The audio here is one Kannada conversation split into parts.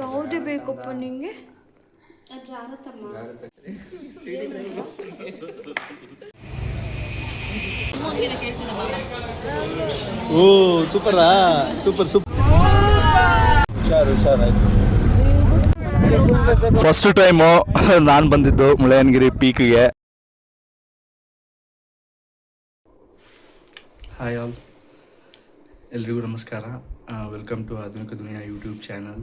ಯಾವುದೇ ಬೇಕಪ್ಪ ನಿಂಗೆ? ಓ ಸೂಪರಾ ಸೂಪರ್ ಸೂಪರ್ ಹುಷಾರು ಹುಷಾರಾಯ್ತು ಫಸ್ಟ್ ಟೈಮು ನಾನು ಬಂದಿದ್ದು ಮುಳಯನಗಿರಿ ಪೀಕ್ಗೆ. ಹಾಯ್ ಆಲ್ ಎಲ್ರಿಗೂ ನಮಸ್ಕಾರ. ವೆಲ್ಕಮ್ ಟು ಆಧುನಿಕ ದುನಿಯಾ ಯೂಟ್ಯೂಬ್ ಚಾನಲ್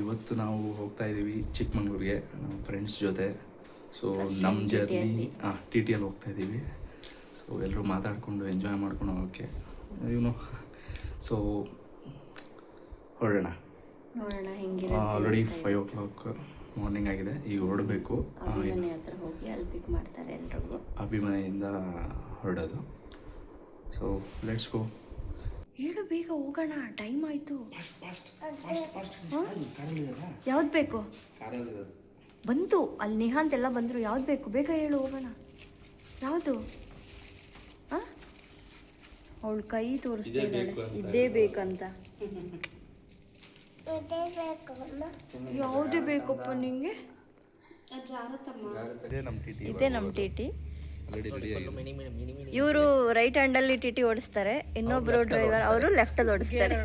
ಇವತ್ತು ನಾವು ಹೋಗ್ತಾ ಇದ್ದೀವಿ ಚಿಕ್ಕಮಂಗ್ಳೂರಿಗೆ ನಮ್ಮ ಫ್ರೆಂಡ್ಸ್ ಜೊತೆ. ಸೊ ನಮ್ಮ ಜರ್ನಿ ಹಾಂ ಟಿ ಟಿಯಲ್ಲಿ ಹೋಗ್ತಾ ಇದ್ದೀವಿ ಸೊ ಎಲ್ಲರೂ ಮಾತಾಡಿಕೊಂಡು ಎಂಜಾಯ್ ಮಾಡ್ಕೊಂಡು ಹೋಗೋಕ್ಕೆ. ಇವನು ಸೊ ಹೊರಡೋಣ. Already five o'clock morning ಆಗಿದೆ. ಈಗ ಹೊರಡಬೇಕು. ಅಭಿಮನೆ ಹತ್ರ ಹೋಗಿ ಅಲ್ಲಿ ಪಿಕ್ ಮಾಡ್ತಾರೆ ಎಲ್ರಿಗೂ. ಅಭಿಮನೆಯಿಂದ ಹೊರಡೋದು. ಸೊ ಲೆಟ್ಸ್ ಗೋ ಹೇಳು ಬೇಗ ಹೋಗೋಣ. ಟೈಮ್ ಆಯ್ತು. ಯಾವ್ದು ಬೇಕು? ಬಂತು. ಅಲ್ಲಿ ನಿಹಾಂತ್ ಎಲ್ಲ ಬಂದ್ರು. ಯಾವ್ದು ಬೇಕು? ಬೇಗ ಹೇಳು ಹೋಗೋಣ. ಯಾವುದು? ಅವಳು ಕೈ ತೋರಿಸ್ತಾ ಇದ್ದೇ ಇದೇ ಬೇಕಂತ. ಯಾವುದೇ ಬೇಕಪ್ಪ ನಿಂಗೆ? ಇದೇ ನಮ್ಮ ಟಿ ಟಿ. ಇವರು ರೈಟ್ ಹ್ಯಾಂಡಲ್ಲಿ ಟಿ ಟಿ ಓಡಿಸ್ತಾರೆ ಇನ್ನೊಬ್ರು ಡ್ರೈವರ್ ಅವರು ಲೆಫ್ಟ್ ಅಲ್ಲಿ ಓಡಿಸ್ತಾರೆ.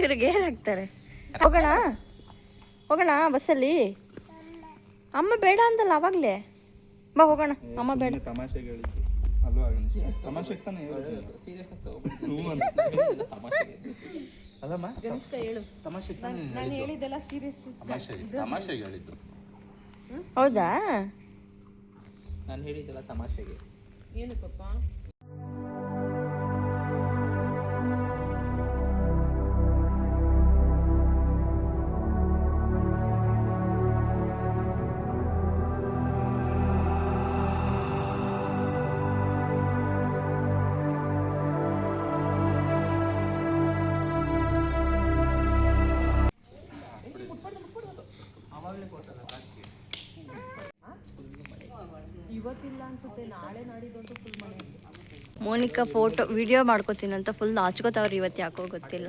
ಇವರು ಗೇರ್ ಹಾಕ್ತಾರೆ. ಹೋಗೋಣ ಹೋಗೋಣ ಬಸ್ಸಲ್ಲಿ. ಅಮ್ಮ ಬೇಡ ಅಂದಲ್ಲ ಅವಾಗಲೇ. ಬಾ ಹೋಗೋಣ. ಅಮ್ಮ ಬೇಡ. ತಮಾಷೆಗೆ ಹೇಳಿದ್ದು ಅಲ್ವಾ ತಮಾಷೆಗೆ ತಾನೇ ಅಲ್ಲಮ್ಮ ತಮಾಷೆಗೆ ತಾನೇ ನಾನು ಹೇಳಿದ್ದೆಲ್ಲ ತಮಾಷೆಗೆ. ಏನು ಮೋನಿಕಾ ಫೋಟೋ ವಿಡಿಯೋ ಅಂತ ಫುಲ್ ನಾಚ್ಕೋತಾವ್ರಿ ಇವತ್ತು ಯಾಕೋ ಗೊತ್ತಿಲ್ಲ.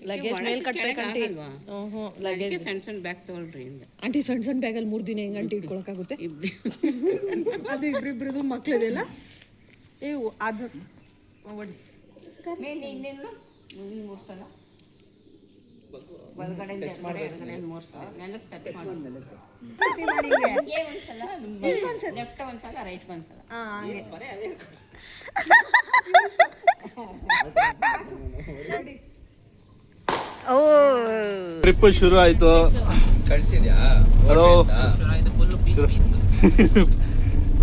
ಲಗೇಜ್ ಮೇಲೆ ಕಟ್ಬೇಕಂತ ಲಗೇಜ್ ಸಣ್ಣ ಸಣ್ಣ ಬ್ಯಾಗ್ ತಗೊಳ್ರಿ ಆಂಟಿ ಸಣ್ಣ ಸಣ್ಣ ಬ್ಯಾಗಲ್ಲಿ ಮೂರು ದಿನ ಹೆಂಗ್ ಆಂಟಿ ಇಟ್ಕೊಳಕ್ಕಾಗುತ್ತೆ? ಅದು ಮಕ್ಳದೆಲ್ಲ? ಏ ಅದು ಒಡ್- ಮೂರು ಸಲ ಒಳಗಡೆ ಮೂರು ಸಲ ನೆಲಕ್ಕೆ ಟಚ್ ಮಾಡಿ ಒಂದ್ಸಲ ಲೆಫ್ಟ್ ಒಂದ್ಸಲ. ರೈಟ್ ಒಂದ್ಸಲ ಬರೀ ಅದೇ ಓ. ಟ್ರಿಪ್ ಶುರು ಆಯ್ತು. ಕಳ್ಸಿದ್ಯಾ? ಹಲೋ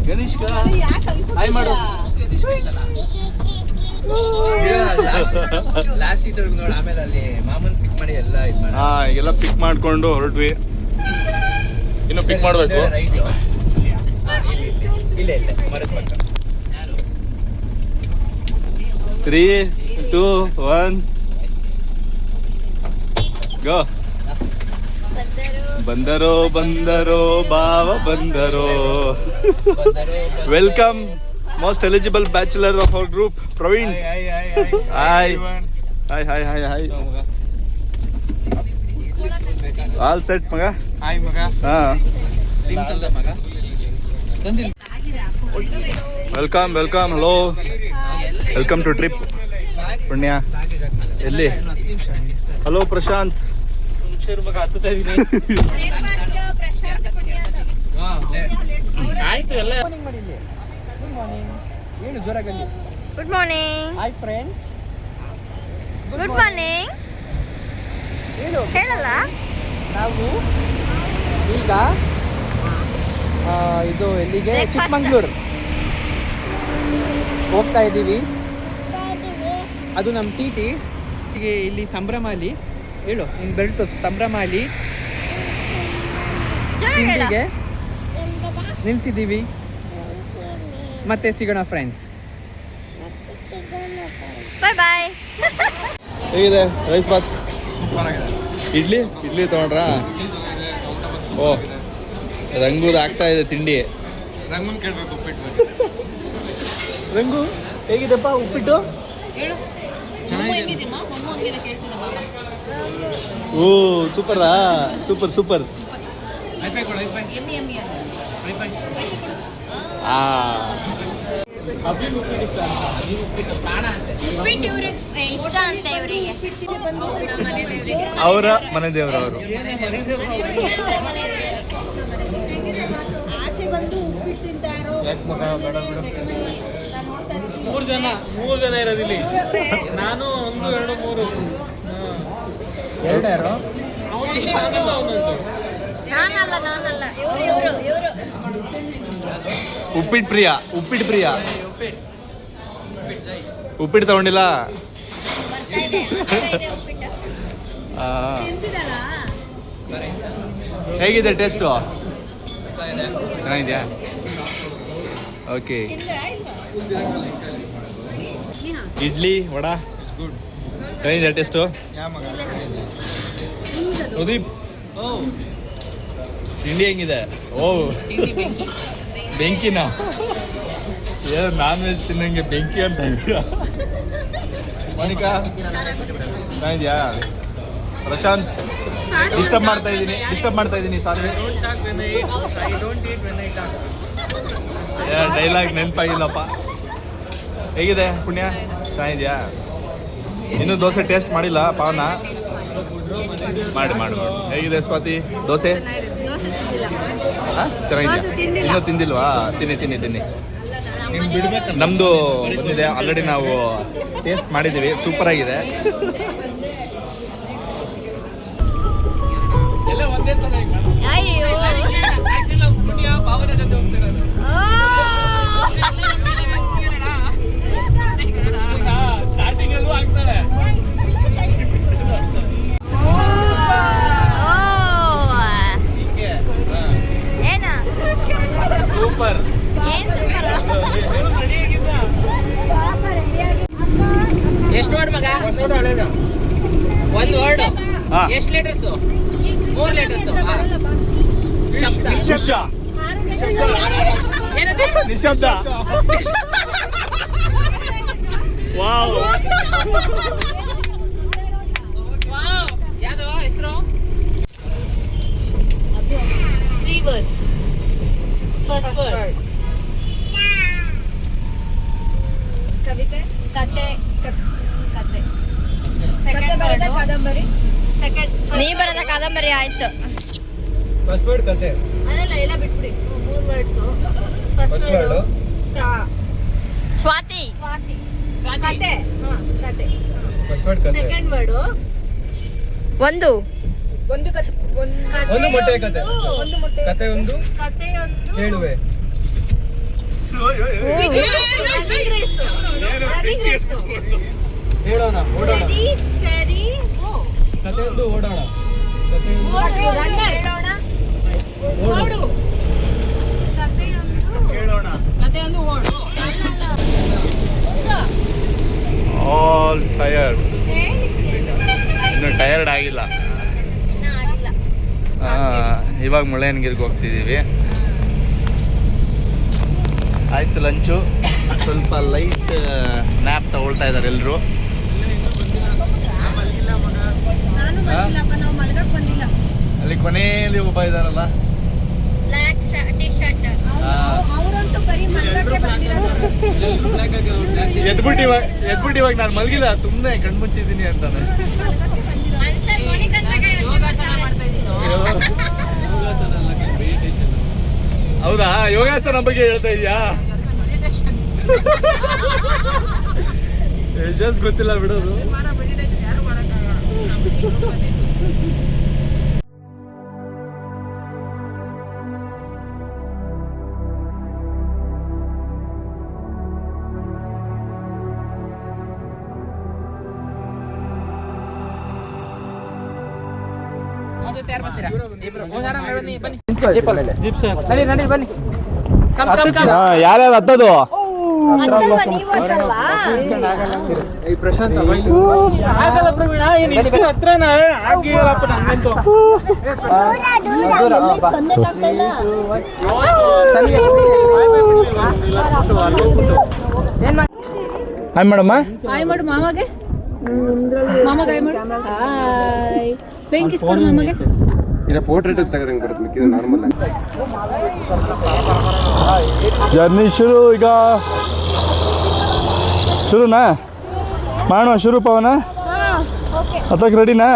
ಗಣೇಶ್ ಹಾಯ್ ಮಾಡು ಲಾಸ್ಟ್ ನೋಡಿ ಆಮೇಲೆ ಅಲ್ಲಿ ಮಾಮೂಲ್ ಪಿಕ್ ಮಾಡಿ ಎಲ್ಲ ಇದು ಮಾಡಿ. ಹಾ ಎಲ್ಲ ಪಿಕ್ ಮಾಡ್ಕೊಂಡು ಹೊರಟ್ವಿ. ಇನ್ನು ಪಿಕ್ ಮಾಡಬೇಕು. ರೈಟ್? ಇಲ್ಲ ಇಲ್ಲ ಮರದ ಪಕ್ಕ. ತ್ರೀ ಟೂ ಒನ್ ಗೋ ಬಂದರೋ ಬಂದರೋ ಬಾವ ಬಂದರೋ. Welcome most eligible bachelor of our group Praveen hi hi hi hi hi all set ಮಗ? ಹಾಯ್ ಮಗ. ಹಾ. ತಂದ ಮಗ? Welcome welcome hello welcome to trip Punya. ಎಲ್ಲಿ? ಹಲೋ ಪ್ರಶಾಂತ್. ಆಯ್ತು ಎಲ್ಲ. ಏನು ಜೋರಾಗಿ good morning hi friends good morning ಹೇಳಲ್ಲ. ನಾವು ಈಗ ಆ, ಇದು ಎಲ್ಲಿಗೆ. ಚಿಕ್ಕಮಂಗ್ಳೂರು. ಹೋಗ್ತಾ ಇದ್ದೀವಿ. ಅದು ನಮ್ಮ ಟಿ ಟಿ. ಇಲ್ಲಿ ಸಂಭ್ರಮ ಅಲ್ಲಿ ಹೇಳು ನಿನ್ ಬೆಳ್ತು ಸಂಭ್ರಮ ಅಲ್ಲಿ ಇಲ್ಲಿಗೆ ನಿಲ್ಸಿದ್ದೀವಿ. ಮತ್ತೆ ಸಿಗೋಣ ಫ್ರೆಂಡ್ಸ್ ಬಾಯ್ ಬಾಯ್ ಹೇಗಿದೆ? ರೈಸ್ ಬಾತ್? ಇಡ್ಲಿ? ಇಡ್ಲಿ ತಗೊಂಡ್ರಾ? ಓ ರಂಗು ಆಗ್ತಾ ಇದೆ ತಿಂಡಿ. ರಂಗು ಹೇಗಿದೆಪ್ಪ ಉಪ್ಪಿಟ್ಟು? ಹೇಳು. ಹೇಗಿದೆಪ್ಪ ಉಪ್ಪಿಟ್ಟು ಓ ಸೂಪರಾ ಸೂಪರ್. ಸೂಪರ್ ಆ. ಉಪ್ಪಿಟ್ಟು ಇವ್ರಿಗೆ ಇಷ್ಟ ಅಂತ ಇವರಿಗೆ ಅವರ ಮನೆ ದೇವರು ಅವರು ಆಚೆ ಬಂದು ಉಪ್ಪಿಟ್ಟು ತಿಂತಾರೋ ಮೂರು. ಜನ ಮೂರು ಜನ ಇರೋದಿಲ್ಲಿ ನಾನು ಒಂದು ಎರಡು ಮೂರು ನಾನಲ್ಲ ನಾನಲ್ಲ. ಇವರು ಇವರು ಇವರು. ಉಪ್ಪಿಟ್ಟು ಪ್ರಿಯ ಉಪ್ಪಿಟ್ಟು ಪ್ರಿಯ. ಉಪ್ಪಿಟ್ಟು. ತಗೊಂಡಿಲ್ಲ? ಬರ್ತಾ ಇದೆ ಇದೆ ಉಪ್ಪಿಟ್ಟು. ಆ. ಹೇಗಿದೆ ಟೇಸ್ಟು ಚೆನ್ನಾಗಿದೆಯಾ? ಓಕೆ ಇಡ್ಲಿ ವಡಾ? ಚೆನ್ನಾಗಿದೆ. ಟೇಸ್ಟು ಉದೀಪ್ ತಿಂಡಿ ಹೆಂಗಿದೆ? ಓ. ಬೆಂಕಿನ? ಏನು ನಾನ್ ವೆಜ್ ತಿನ್ನಂಗೆ ಬೆಂಕಿ ಅಂತ ಇದೆಯಾ ಮೋನಿಕಾ ಪ್ರಶಾಂತ್ ಡಿಸ್ಟರ್ಬ್ ಮಾಡ್ತಾ ಇದ್ದೀನಿ ಡಿಸ್ಟರ್ಬ್ ಮಾಡ್ತಾ ಇದ್ದೀನಿ ಸಾರಿ ಡೈಲಾಗ್ ನೆನಪಾಗಿಲ್ಲಪ್ಪ. ಹೇಗಿದೆ ಪುಣ್ಯ? ಚೆನ್ನಾಗಿದ್ಯಾ? ಇನ್ನೂ ದೋಸೆ ಟೇಸ್ಟ್ ಮಾಡಿಲ್ಲ ಪಾವನ? ಮಾಡಿ ಮಾಡಿ ಮಾಡಿ. ಹೇಗಿದೆ ಸ್ವಾತಿ? ದೋಸೆ? ಚೆನ್ನಾಗಿದೆ. ಇನ್ನು ಇನ್ನೂ ತಿಂದಿಲ್ವಾ? ತಿನ್ನಿ ತಿನ್ನಿ ತಿನ್ನಿ. ನಮ್ಮದು ಬಂದಿದೆ. ಆಲ್ರೆಡಿ ನಾವು ಟೇಸ್ಟ್ ಮಾಡಿದ್ದೀವಿ. ಸೂಪರ್ ಆಗಿದೆ. ಸೂಪರ್ ಎಷ್ಟು ವರ್ಡ್ ಮಗ? ಒಂದು ವರ್ಡ್. ಎಷ್ಟು ಲೆಟರ್ಸು ಮೂರು ಲೆಟರ್ಸ್ ನಿಶಬ್ದ. ವಾವ್ ಯಾವ್ದು ಹೆಸರು ತ್ರೀ ವರ್ಡ್ಸ್ ಫಸ್ಟ್ ವರ್ಡ್ ಕವಿತೆ ಕತೆ ಕತೆ ಸೆಕೆಂಡ್ ವರ್ಡ್ ಕಾದಂಬರಿ ಸೆಕೆಂಡ್ ನೀ ಕಾದಂಬರಿ ಆಯ್ತು ಪಾಸ್ವರ್ಡ್ ವರ್ಡ್ ಕತೆ ಅಲ್ಲ ಎಲ್ಲ ಬಿಟ್ಬಿಡಿ ಮೂರು words first word Swathi Swathi ಕತೆ ಹಾ ಕತೆ ಪಾಸ್ವರ್ಡ್ ಕತೆ ಸೆಕೆಂಡ್ ವರ್ಡ್ ಒಂದು ಒಂದು ಒಂದು ಮೊಟ್ಟೆ ಕತೆ ಒಂದು ಮೊಟ್ಟೆ ಕತೆ ಒಂದು ಹೇಳುವೆ ರೇಸು ರನ್ನಿಂಗ್ ರೇಸು ಹೇಳೋಣ ಓಡೋಣ ಸ್ಟಡಿ ಸ್ಟಡಿ ಗೋ ಕತೆ ಒಂದು ಓಡೋಣ ಆಲ್ ಟೈರ್ಡ್ ಇನ್ನು ಟಯರ್ಡ್ ಆಗಿಲ್ಲ. ಇವಾಗ ಮುಳ್ಳಯ್ಯನಗಿರಿಗೆ ಹೋಗ್ತಿದ್ದೀವಿ. ಆಯ್ತು ಲಂಚು. ಸ್ವಲ್ಪ ಲೈಟ್ ನ್ಯಾಪ್ ತಗೊಳ್ತಾ ಇದ್ದಾರೆ ಎಲ್ಲರೂ ನಾನು ಬಂದಿಲ್ಲಪ್ಪ ನಾವು ಮಲ್ಗಕ್ ಬಂದಿಲ್ಲ ಅಲ್ಲಿ ಕೊನೆಯಲ್ಲಿ ಒಬ್ಬ ಇದಾರಲ್ಲ? ಬ್ಲ್ಯಾಕ್ ಟಿ ಶರ್ಟ್ ಅವರಂತೂ ಬರೀ ಮಲ್ಗಕ್ಕೆ ಬಂದಿರೋದು. ಎಲ್ಲರೂ ಬ್ಲ್ಯಾಕ್ ಆಗಿ ಎದ್ಬಿಟ್ಟು ಇವಾಗ ಎದ್ಬಿಟ್ಟು ಇವಾಗ ನಾನು ಮಲಗಿಲ್ಲ ಸುಮ್ಮನೆ ಕಣ್ಮುಚ್ಚಿದ್ದೀನಿ ಅಂತಾನೆ. ಯೋಗಾಸನ ಮಾಡ್ತಾ ಇದ್ದೀನೋ? ಹೌದಾ? ಯೋಗಾಸನ ಬಗ್ಗೆ ಹೇಳ್ತಾ ಇದೀಯಾ? ಯಶಸ್ ಗೊತ್ತಿಲ್ಲ ಬಿಡೋದು. ನಡಿ ನಡಿ ಬನ್ನಿ. Come come come. ಯಾರ್ಯಾರು ಹತ್ತದು? ಹಾಯ್ ಮೇಡಮ್ಮ ಹಾಯ್ ಮಾಡು ಮಾಮಗೆ? ಮಾಮಗೆ. ಹಾಯ್ ಮಾಮಗೆ ಜರ್ನಿ ಶುರು ಈಗ ಶುರುನಾ? ಮಾಡೋಣ ಶುರು ಪವನ? ಹತ್ತಕ್ಕೆ ರೆಡಿನಾ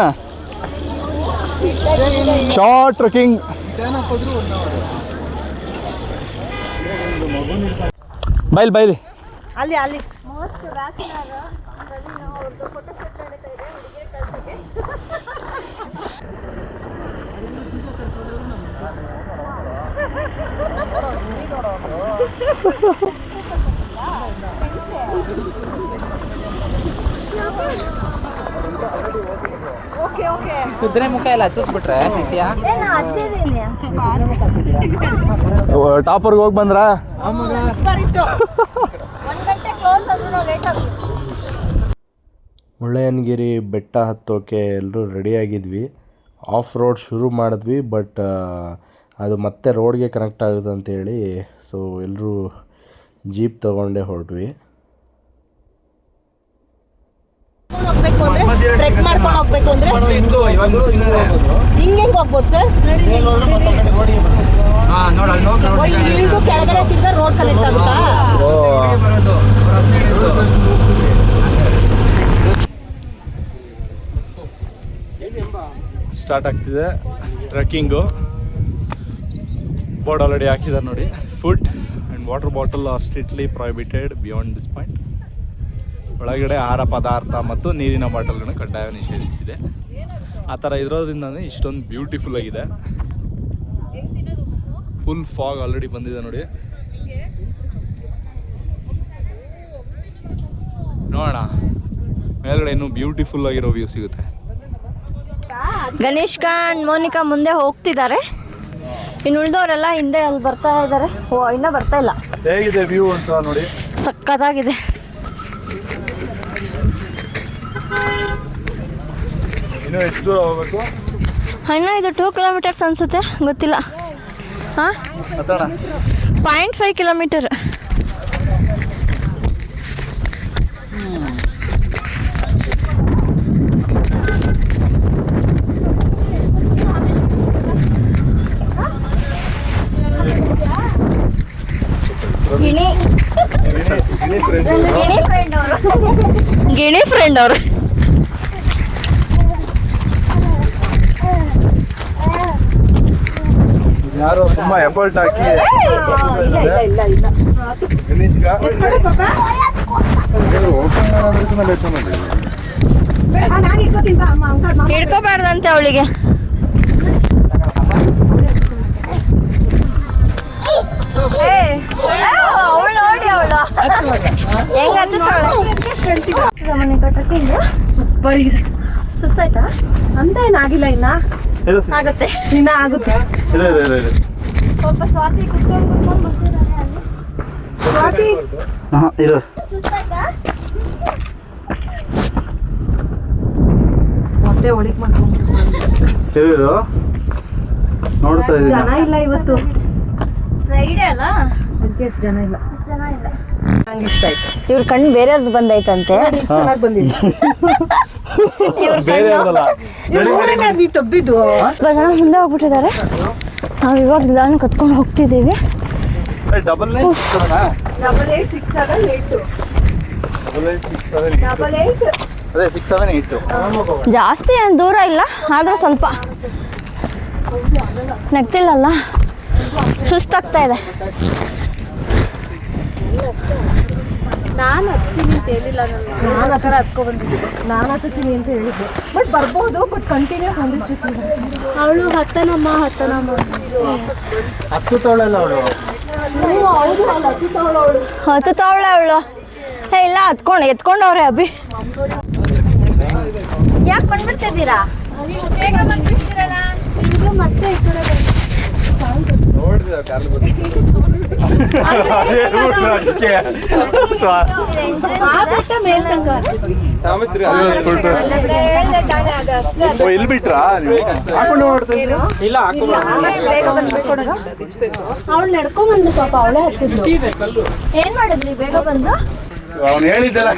ಶಾರ್ಟ್ ಟ್ರೆಕ್ಕಿಂಗ್ ಬೈಲ್ ಬೈಲಿ. ಅಲ್ಲಿ ಅಲ್ಲಿ. ಕುದುರೆ ಮುಖ ಎಲ್ಲ ಹತ್ತಿಸ್ಬಿಟ್ರೆ ಟಾಪರ್ ಟಾಪರ್ಗೆ ಹೋಗಿ ಬಂದ್ರಾ? ಮುಳ್ಳಯ್ಯನಗಿರಿ ಬೆಟ್ಟ ಹತ್ತೋಕೆ ಎಲ್ಲರೂ ರೆಡಿಯಾಗಿದ್ವಿ ಆಫ್ ರೋಡ್ ಶುರು ಮಾಡಿದ್ವಿ ಬಟ್ ಅದು ಮತ್ತೆ ರೋಡ್ಗೆ ಕನೆಕ್ಟ್ ಆಗುತ್ತೆ ಅಂತೇಳಿ ಸೊ ಎಲ್ಲರೂ ಜೀಪ್ ತಗೊಂಡೇ ಹೊರಟ್ವಿ. ಹೋಗ್ಬೇಕು ಅಂದ್ರೆ ಟ್ರೆಕ್ ಮಾಡ್ಕೊಂಡು ಹೋಗ್ಬೇಕು ಅಂದ್ರೆ? ಹಿಂಗೆ ಹೋಗ್ಬೋದು ಸರ್ ಇಳಿದು ಕೆಳಗಡೆ ತಿರ್ಗಾ ರೋಡ್ ಕನೆಕ್ಟ್ ಆಗುತ್ತಾ? ಸ್ಟಾರ್ಟ್ ಆಗ್ತಿದೆ ಟ್ರೆಕ್ಕಿಂಗು ಬೋರ್ಡ್ ಆಲ್ರೆಡಿ ಹಾಕಿದ್ದಾರೆ ನೋಡಿ. Food and water bottle are strictly prohibited beyond this point ಒಳಗಡೆ ಆಹಾರ ಪದಾರ್ಥ ಮತ್ತು ನೀರಿನ ಬಾಟಲ್ಗಳನ್ನು ಕಡ್ಡಾಯ ನಿಷೇಧಿಸಿದೆ. ಆ ಥರ ಇರೋದ್ರಿಂದನೇ ಇಷ್ಟೊಂದು ಬ್ಯೂಟಿಫುಲ್ ಆಗಿದೆ. ಫುಲ್ ಫಾಗ್ ಆಲ್ರೆಡಿ ಬಂದಿದೆ ನೋಡಿ. ನೋಡೋಣ. ಮೇಲ್ಗಡೆ ಇನ್ನೂ ಬ್ಯೂಟಿಫುಲ್ ಆಗಿರೋ ವ್ಯೂ ಸಿಗುತ್ತೆ. ಗಣೇಶ್ ಅಂಡ್ ಮೋನಿಕಾ ಮುಂದೆ ಹೋಗ್ತಿದ್ದಾರೆ. ಇನ್ನು ಉಳಿದವರೆಲ್ಲ ಹಿಂದೆ ಅಲ್ಲಿ ಬರ್ತಾ ಇದ್ದಾರೆ. ಓ ಇನ್ನ ಬರ್ತಾ ಇಲ್ಲ. ಹೇಗಿದೆ ವ್ಯೂ ಅಂತ ನೋಡಿ. ಸಕ್ಕತ್ತಾಗಿದೆ. ಇನ್ನೂ ಎಷ್ಟು ದೂರ ಹೋಗ್ಬೇಕು? ಇನ್ನೂ ಇದು ಟೂ ಕಿಲೋಮೀಟರ್ಸ್ ಅನಿಸುತ್ತೆ ಗೊತ್ತಿಲ್ಲ. ಹಾಂ ಪಾಯಿಂಟ್ ಫೈವ್ ಕಿಲೋಮೀಟರ್ ಗಿಣಿ ಗಿಣಿ ಫ್ರೆಂಡ್ ಅವರು ಗಿಣಿ ಫ್ರೆಂಡ್ ಅವರು. ಯಾರೋ ತುಂಬಾ ಎಫರ್ಟ್ ಹಾಕಿ ಹಿಡ್ಕೋಬಾರ್ದಂತೆ ಅವಳಿಗೆ ಅವಳು ನೋಡಿ ಅವಳು ಹೆಂಗ ಸೂಪರ್ ಇದೆ ಸುಸ್ತಾಯ್ತಾ ಅಂತ ಏನಾಗಿಲ್ಲ ಇನ್ನ ಆಗುತ್ತೆ ಇನ್ನ ಆಗುತ್ತೆ ಸ್ವಲ್ಪ ಸ್ವಾತಿ ಕುತ್ಕೊಂಡು ಕುತ್ಕೊಂಡು ಬರ್ತಿದ್ದಾರೆ ಅಲ್ಲಿ. ಸ್ವಾತಿ ಇದೆ ಮೊಟ್ಟೆ ಒಳಗೆ ಮಾಡ್ಕೊಂಡು ನೋಡ್ತಾ ಇದ್ದೀನಿ ಜನ ಇಲ್ಲ ಇವತ್ತು. ಫ್ರೈಡೆ ಅಲ್ಲ? ಅದಕ್ಕೆ ಎಷ್ಟು ಜನ ಇಲ್ಲ. ಅಷ್ಟ್ ಜನ ಇಲ್ಲ. ನಂಗೆ ಇಷ್ಟ ಆಯ್ತು. ಇವ್ರ ಕಣ್ಣು ಬೇರೆಯವ್ರದ್ದು ಬಂದೈತಂತೆ? ಚೆನ್ನಾಗಿ ಬಂದಿದೆ ಇವ್ರ ಬೇರೆ ಕಣ್ಣು ನೀ ತಬ್ಬಿದ್ದು. ತುಂಬ ಜನ ಮುಂದೆ ಹೋಗ್ಬಿಟ್ಟಿದ್ದಾರೆ. ನಾವು ಇವಾಗ ನಿಧಾನ ಕತ್ಕೊಂಡು ಹೋಗ್ತಿದ್ದೀವಿ. Double nine double eight six seven eight double nine six seven double eight ಅದೇ ಸಿಕ್ಸ್ ಸೆವೆನ್ ಏಯ್ಟು ಜಾಸ್ತಿ ಏನು ದೂರ ಇಲ್ಲ ಆದ್ರೆ ಸ್ವಲ್ಪ. ನಗ್ತಿಲ್ಲಲ್ಲ ಸುಸ್ತಾಗ್ತಾ ಇದೆ. ನಾನು ಹತ್ತೀನಿ ಅಂತ ಹೇಳಿಲ್ಲ ನಾನು. ಆ ಥರ ಹತ್ಕೊ ಬಂದಿದ್ದೆ. ನಾನು ಹತ್ತೀನಿ ಅಂತ ಹೇಳಿದ್ದೆ. ಬಟ್ ಬರ್ಬೋದು ಬಟ್ ಕಂಟಿನ್ಯೂಸ್ ಒಂದೇ ಅವಳು ಹತ್ತನಮ್ಮ ಹತ್ತನಮ್ಮ. ಹತ್ತುತ್ತವಳಲ್ಲ ಅವಳು? ಹೌದು ಅವಳು ಹತ್ತಿತ್ತವಳು ಅವಳು. ಹತ್ತುತ್ತಾವಳೆ ಅವಳು. ಏ ಇಲ್ಲ ಹತ್ಕೊಂಡು ಎತ್ಕೊಂಡವ್ರೆ ಅಭಿ. ಯಾಕೆ ಬಂದ್ಬಿಡ್ತಿದ್ದೀರಾ ಮತ್ತೆ ಈ ಕಡೆ ಮೇಲ್ ತನಕ ಇಲ್ಲಿ ಬಿಟ್ರಾ? ಇಲ್ಲ ಹಾಕೊಂಡು ಅವಳು ನಡ್ಕೊಂಡ್ ಬಂದು ಪಾಪ ಅವಳೇ ಹತ್ತಿದ್ಲು. ಏನ್ ಮಾಡಿದ್ರಿ ಬೇಗ ಬಂದು ಅವ್ನು ಹೇಳಿದ್ದೆಲ್ಲ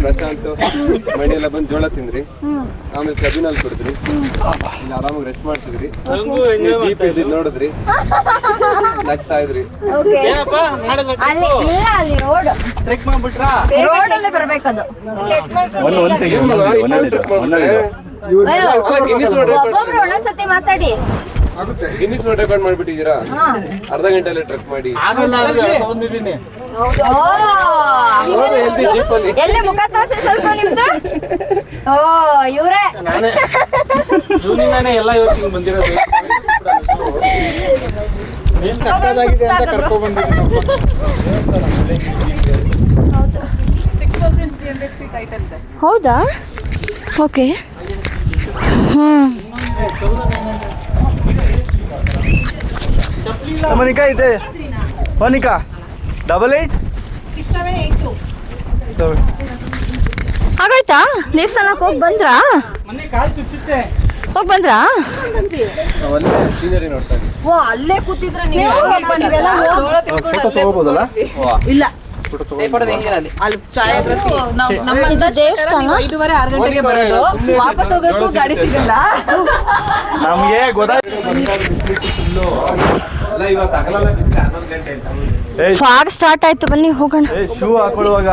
ಪ್ರಶಾಂತ್. ಮಣಿ ಎಲ್ಲ ಬಂದು ಜೋಳ ತಿಂದ್ರಿ. ಆಮೇಲೆ ಕಬಿನಲ್ಲಿ ಕುಡಿದ್ರಿ. ಇಲ್ಲ ಆರಾಮಾಗಿ ರೆಸ್ಟ್ ಮಾಡ್ತಿದ್ರಿ. ಜೀಪ್ ನೋಡಿದ್ರಿ. ನಗ್ತಾ ಇದ್ರಿ. ಏನಪ್ಪ? ಒಂದ್ಸತಿ ಅಲ್ಲಿ ಗಿನ್ನಿಸ್ ವರ್ಲ್ಡ್ ರೆಕಾರ್ಡ್ ಮಾಡ್ಬಿಟ್ಟಿದ್ದೀರಾ? ಅರ್ಧ ಗಂಟೆಲೆ ಟ್ರೆಕ್ ಮಾಡಿ. ಬಂದಿದ್ದೀನಿ ಎಲ್ಲಿ ಮುಖ ತೋರಿಸಿ ಸ್ವಲ್ಪ ನಿಮ್ದು? ಓ ಇವರೇ. ಇವನಿಂದಾನೆ ಎಲ್ಲ ಇವತ್ತಿಗೆ ಬಂದಿರೋದು. ಹೌದಾ. ಓಕೆ ಮನಿಕಾ ಇದೆ. ಮನಿಕಾ ಡಬಲ್ ಏಟ್ ಹಾಗಾಯ್ತಾ? ದೇವಸ್ಥಾನಕ್ಕೆ ಹೋಗಿ ಬಂದ್ರಾ? ಹೋಗಿ ಬಂದ್ರಾ? ಅಲ್ಲೇ ಕೂತಿದ್ರೆ ಐದೂವರೆ ಆರು ಗಂಟೆಗೆ ಬರೋದು. ವಾಪಸ್ ಹೋಗೋಕ್ಕೂ ಗಾಡಿ ಸಿಗಲ್ಲ. ನಮಗೆ ಫಾಗ್ ಸ್ಟಾರ್ಟ್ ಆಯ್ತು. ಬನ್ನಿ ಹೋಗೋಣ. ಶೂ ಹಾಕೊಳ್ಳುವಾಗ.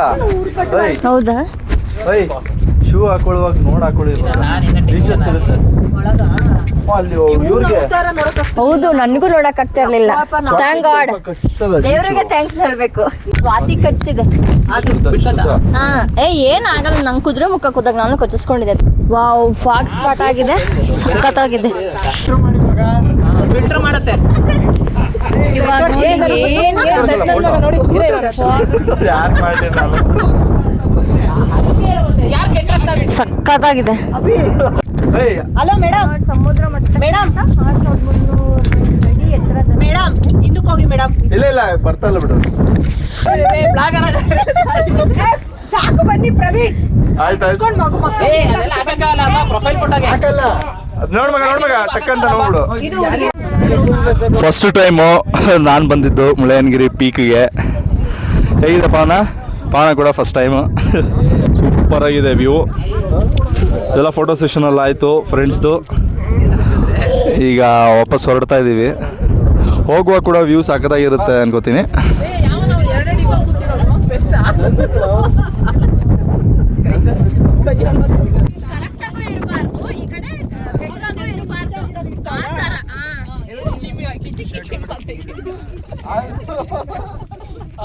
ಹೌದಾ? ಶೂ ಹಾಕೊಳ್ಳುವಾಗ ನೋಡ್ ಹಾಕೊಳ್ಳಿ ಹೌದು ನನಗೂ ನೋಡಕ್ ಆಗ್ತಾ ಇರ್ಲಿಲ್ಲ. ಥ್ಯಾಂಕ್ ಗಾಡ್ ದೇವರಿಗೆ ಥ್ಯಾಂಕ್ಸ್ ಹೇಳ್ಬೇಕು. ಸ್ವಾತಿ ಕಚ್ಚಿದೆ. ಹಾ ಏ ಏನಾಗಲ್ಲ ನಂಗೆ ಕುದುರೆ ಮುಖ ಕುದಾಗ ನಾನು ಕಚ್ಚಿಸ್ಕೊಂಡಿದ್ದೆ. ವಾವ್ ಫಾಗ್ ಸ್ಟಾರ್ಟ್ ಆಗಿದೆ. ಸಖತ್ತಾಗಿದೆ. ಫಿಲ್ಟರ್ ಮಾಡತ್ತೆ. ಏಯ್. Hello madam. ಸಮುದ್ರ ಮಟ್ಟ ಮೇಡಮ್. ಮೇಡಮ್ ಹಿಂದಕ್ಕೆ ಹೋಗಿ ಮೇಡಮ್. ಇಲ್ಲ ಇಲ್ಲ ಬರ್ತಲ್ಲ ಬಿಡು. ಸಾಕು ಬನ್ನಿ ಪ್ರವೀಣ್. ಆಯ್ತಾಯ್ತು ನೋಡ್ಮಗ ಮಕ್ಕಳು. ಏ, ಅದೆಲ್ಲ ಹಾಕಕ್ಕಾಗಲ್ಲ ಪ್ರೊಫೈಲ್ ಫೋಟೋಗೆ. ಅದ್ ನೋಡ್ ಮಗ ನೋಡ್ ಮಗ ಟಕ್ಕಂತ ನೋಡ್ಬಿಡು. ಫಸ್ಟ್ ಟೈಮು ನಾನು ಬಂದಿದ್ದು ಮುಳ್ಳಯ್ಯನಗಿರಿ ಪೀಕ್ಗೆ ಹೇಗಿದೆ ಪಾವನ ಪಾನ ಕೂಡ ಫಸ್ಟ್ ಟೈಮು ಸೂಪರ್ ಆಗಿದೆ ವ್ಯೂ ಎಲ್ಲ ಫೋಟೋ ಸೆಷನ್ ಎಲ್ಲ ಆಯಿತು ಫ್ರೆಂಡ್ಸ್ದು ಈಗ ವಾಪಸ್ ಹೊರಡ್ತಾ ಇದ್ದೀವಿ ಹೋಗುವಾಗ ಕೂಡ ವ್ಯೂ ಸಾಕದಾಗಿರುತ್ತೆ ಅನ್ಕೋತೀನಿ.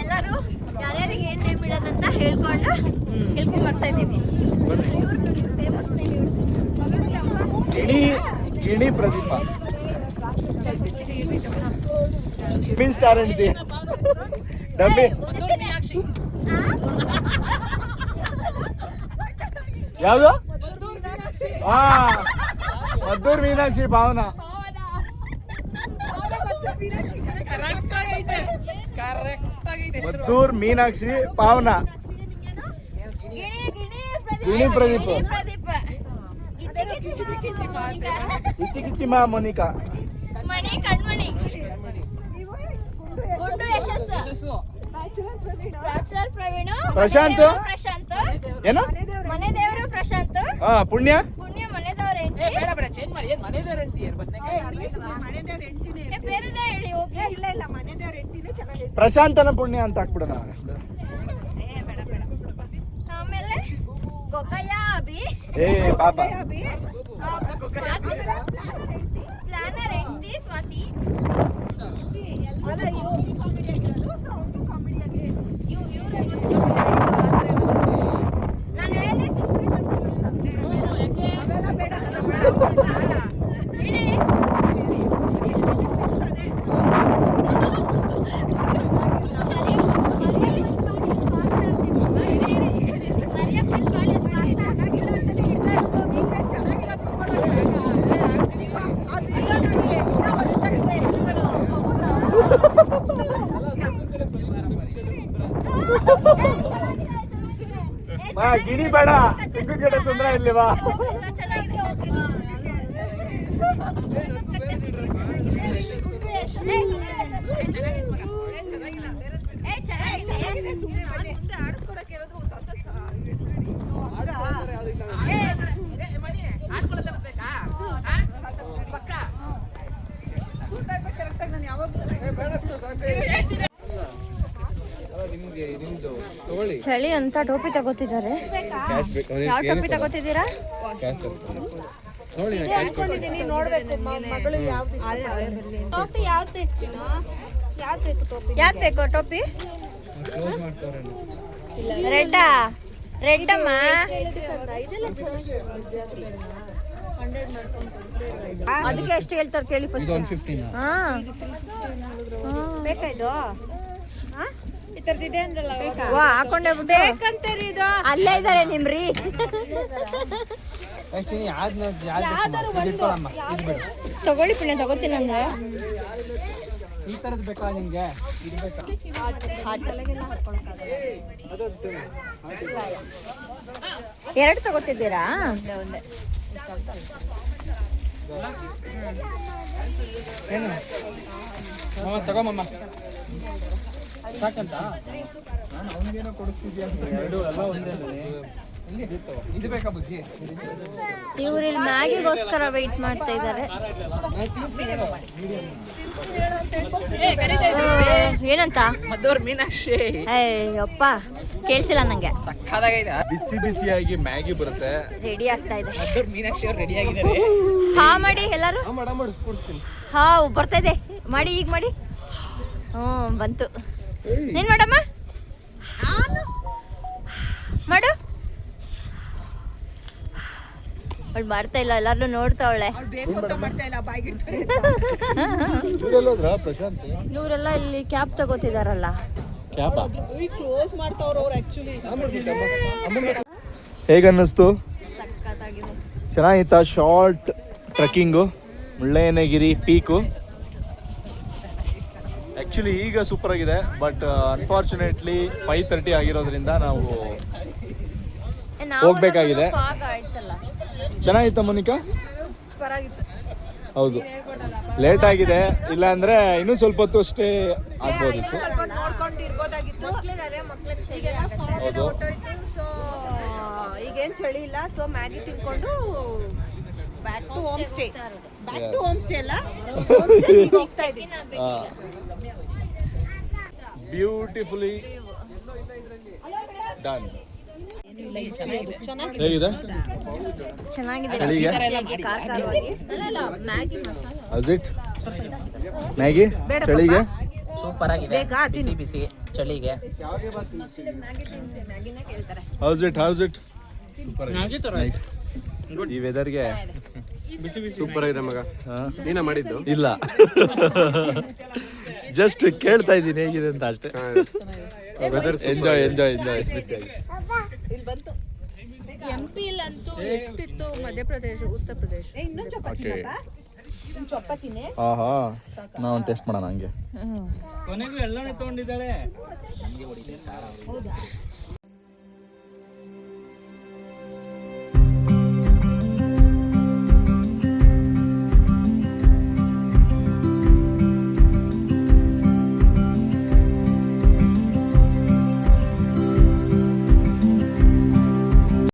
ಎಲ್ಲರೂ ಯಾರ್ಯಾರಿಗೆ ಏನ್ ನೇಮ್ ಇಡೋದಂತ ಹೇಳ್ಕೊಂಡು ಹೇಳ್ಕೊಂಡ್ ಬರ್ತಾ ಇದ್ದೀವಿ ಫೇಮಸ್ ಗಿಣಿ ಗಿಣಿ ಪ್ರದೀಪ ಮೀನ್ ಸ್ಟಾರ್ ಅಂತಿ ಡಬ್ಬಿ ಯಾವುದು ಹಾ ಮದ್ದೂರ್ ಮೀನಾಕ್ಷಿ ಭಾವನಾ ಮದ್ದೂರ್ ಮೀನಾಕ್ಷಿ ಪಾವನ ಗಿಣಿ ಪ್ರದೀಪ್ ಇಚ್ಚಿ ಕಿಚ್ಚಿ ಮಾ ಮೋನಿಕಾ ಮಣಿ ಕಣ್ಮಣಿ ಗುಂಡು ಯಶಸ್ಸು. ಬ್ಯಾಚುಲರ್ ಪ್ರವೀಣ್. ಪ್ರಶಾಂತ್? ಪ್ರಶಾಂತ್. ಏನು? ಮನೆ ದೇವರು ಪ್ರಶಾಂತ್. ಹಾ ಪುಣ್ಯ? ಪುಣ್ಯ ಮನೆ ದೇವರ ಏ, ಬೇಡ ಬೇಡ ಚೇಂಜ್ ಮಾಡಿ. ಏನ್ ಮನೆ ದೇವ್ರ ಅಂತೀಯ ಬದ್ನೆಕಾಯಿ? ಬೇರೆದೇ ಹೇಳಿ ಓಕೆ ಇಲ್ಲ ಇಲ್ಲ ಮನೆ ಪ್ರಶಾಂತನ ಪುಣ್ಯ ಅಂತ ಹಾಕ್ಬಿಡೋಣ. ಆಮೇಲೆ ಗೊಗಯ್ಯ ಅಭಿ. ಏ ಪಾಪ. ಆ, ಸ್ವಾತಿ- ಪ್ಲಾನರ್ ಹೆಂಡತಿ ಸ್ವಾತಿ ನಾನು ಗಿಣಿ ಬೇಡ. ಸಿಕ್ಕಿದ್ರೆ ಸುಂದರ ಇಲ್ಲಿ ಚಳಿ ಅಂತ ಟೋಪಿ ತಗೋತಿದ್ದಾರೆ. ಕ್ಯಾಶ್ ಬೇಕು. ಯಾವ ಟೋಪಿ ತಗೋತಿದ್ದೀರಾ? ಟೋಪಿ ಯಾವ್ದು ಬೇಕು ಯಾವ್ದು ಬೇಕು ಟೋಪಿ? ಯಾವ್ದು ಬೇಕು ಟೋಪಿ? ರೆಡ್ಡಾ ರೆಡ್ಡಮ್ಮ ಅದಕ್ಕೆ ಎಷ್ಟು ಹೇಳ್ತಾರೆ ಕೇಳಿ ಫಸ್ಟ್ ಹಾ. ಬೇಕಾಯ್ತು ಇದು? ಥರದಿದೆ ಅಂದ್ರಲ್ಲ ವಾ ಹಾಕೊಂಡೆ ಬೇಕಂತೀರಿ ಇದು. ಅಲ್ಲೇ ಇದಾರೆ ನಿಮ್ರಿ. ಯಾವ್ದಾರು ಇಟ್ಕೊಳಮ್ಮ. ಇದು ಬಿಡು. ತಗೊಳ್ಳಿ ಪುಣ್ಯ ತಗೋತೀನಿ ಅಂದ್ರೆ ಈ ತರದ್ ಬೇಕಾ ನಿಮ್ಗೆ ಇದು ಬೇಕಾ? ಎರಡು ತಗೋತಿದ್ದೀರಾ ಏನು? ಮಾಮ ತಗೊಮ್ಮಮ್ಮ ಸಾಕಂತ? ನಾನು ಅವನಿಗೇನೋ ಕೊಡಿಸ್ತಿದ್ಯಾ ಎರಡು ಎಲ್ಲ ಒಂದೇ ಇಲ್ಲಿ ಇದು ಬೇಕಾ ಬುಜ್ಜಿ? ಇವ್ರು ಇಲ್ಲಿ ಮ್ಯಾಗಿಗೋಸ್ಕರ ವೆಯ್ಟ್ ಮಾಡ್ತಾ ಇದ್ದಾರೆ. ಏನಂತ? ಮದ್ದೂರ್ ಮೀನಾಕ್ಷಿ. ಅಯ್ಯಪ್ಪ ಕೇಳಿಸಿಲ್ಲ ನಂಗೆ. ಬಿಸಿ ಬಿಸಿ ಬಿಸಿಯಾಗಿ ಮ್ಯಾಗಿ ಬರುತ್ತೆ. ರೆಡಿ ಆಗ್ತಾ ಇದೆ. ಮದ್ದೂರ್ ಮೀನಾಕ್ಷಿ ಅವ್ರು ರೆಡಿ ಆಗಿದ್ದಾರೆ. ಹಾ ಮಾಡಿ ಎಲ್ಲರೂ? ಮಾಡ ಮಾಡು ಕೊಡ್ತೀನಿ. ಹಾ ಬರ್ತಾ ಇದೆ. ಮಾಡಿ ಈಗ ಮಾಡಿ. ಹ್ಞೂ ಬಂತು. ನೀನ್ ಮಾಡಮ್ಮ. ಮಾಡು. ಅವಳು ಮಾಡ್ತಾ ಇಲ್ಲ ಎಲ್ಲಾರು ನೋಡ್ತಾವಳೆ. ಇವರೆಲ್ಲ ಇಲ್ಲಿ ಕ್ಯಾಬ್ ತಗೋತಿದಾರಲ್ಲ. ಹೇಗನ್ನಿಸ್ತು? ಚೆನ್ನಾಗಿತ್ತ short trekking Mullayanagiri peak actually ಈಗ ಸೂಪರ್ ಆಗಿದೆ ಬಟ್ ಅನ್ಫಾರ್ಚುನೇಟ್ಲಿ ಫೈವ್ ತರ್ಟಿ ಆಗಿರೋದ್ರಿಂದ ನಾವು ಹೋಗ್ಬೇಕಾಗಿದೆ. ಚೆನ್ನಾಗಿತ್ತ ಮೋನಿಕಾ? ಹೌದು. ಲೇಟ್ ಆಗಿದೆ ಇಲ್ಲ ಅಂದ್ರೆ ಇನ್ನೂ ಸ್ವಲ್ಪ ಹೊತ್ತು ಅಷ್ಟೇ ಆಗ್ಬೋದಿತ್ತು. ಹೌದು. ಈಗೇನು ಈಗೇನ್ ಚಳಿ ಇಲ್ಲ ಸೊ ಮ್ಯಾಗಿ ತಿನ್ಕೊಂಡು back to home stay back to home stay ಅಲ್ಲ? ಹೋಗ್ತಾ ಇದೀವಿ ಬ್ಯೂಟಿಫುಲಿ ಡನ್ ಹೇಗಿದೆ? ಇಟ್ ಮ್ಯಾಗಿ ಚಳಿಗೆ? ಸೂಪರ್ ಆಗಿದೆ. ಬಿಸಿ ಬಿಸಿ ಚಳಿಗೆ. How's it how's it super nice ಈ ವೆದರ್ಗೆ ಸೂಪರ್ ಆಗಿದೆ ಮಗ. ನೀನ ಮಾಡಿದ್ದು? ಇಲ್ಲ. ಜಸ್ಟ್ ಕೇಳ್ತಾ ಇದ್ದೀನಿ ಹೇಗಿದೆ ಅಂತ ಅಷ್ಟೇ. ಎಂಜಾಯ್ ಎಂಜಾಯ್ ಎಂಜಾಯ್ ಎಂ ಅಂತೂ ಎಷ್ಟಿತ್ತು? ಮಧ್ಯಪ್ರದೇಶ ಉತ್ತರ ಪ್ರದೇಶ. ಇನ್ನೊಂದು ಚಪಾತಿ ಓಕೆ ಇನ್ನೊಂದು ಚಪಾತಿನೇ? ಹಾ ಹಾ ನಾವು ಟೆಸ್ಟ್ ಮಾಡೋಣ ಹಂಗೆ. ಕೊನೆಗೂ ಎಲ್ಲಾನು ತಗೊಂಡಿದ್ದಾಳೆ